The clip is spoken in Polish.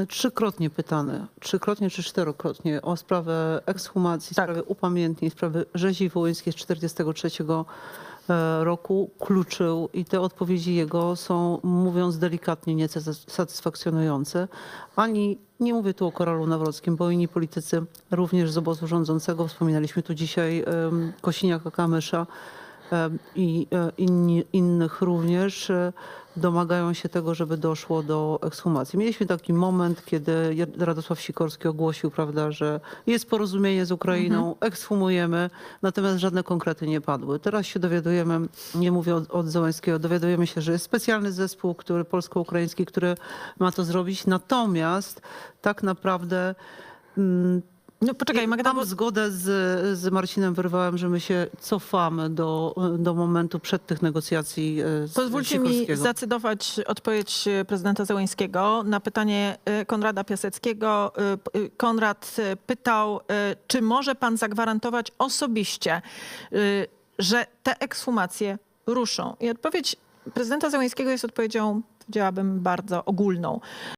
zostany trzykrotnie pytany, trzykrotnie czy czterokrotnie o sprawę ekshumacji, Tak. sprawę upamiętnień, sprawę rzezi wołyńskiej z 1943 e, roku, kluczył i te odpowiedzi jego są, mówiąc delikatnie, niesatysfakcjonujące. Ani, nie mówię tu o Karolu Nawrockim, bo inni politycy również z obozu rządzącego, wspominaliśmy tu dzisiaj Kosiniaka-Kamysza, i e, inni, innych również e, domagają się tego, żeby doszło do ekshumacji. Mieliśmy taki moment, kiedy Radosław Sikorski ogłosił, prawda, że jest porozumienie z Ukrainą, ekshumujemy, natomiast żadne konkrety nie padły. Teraz się dowiadujemy, nie mówię od, od Zełańskiego, dowiadujemy się, że jest specjalny zespół, który polsko-ukraiński, który ma to zrobić. Natomiast tak naprawdę mm, No poczekaj, Magda. Mam zgodę z, z Marcinem Wyrwałem, że my się cofamy do, do momentu przed tych negocjacji e, z Pozwólcie mi zacytować odpowiedź prezydenta Zełańskiego na pytanie e, Konrada Piaseckiego. E, e, Konrad e, pytał, e, czy może pan zagwarantować osobiście, e, że te ekshumacje ruszą? I odpowiedź prezydenta Zełańskiego jest odpowiedzią, powiedziałabym, bardzo ogólną.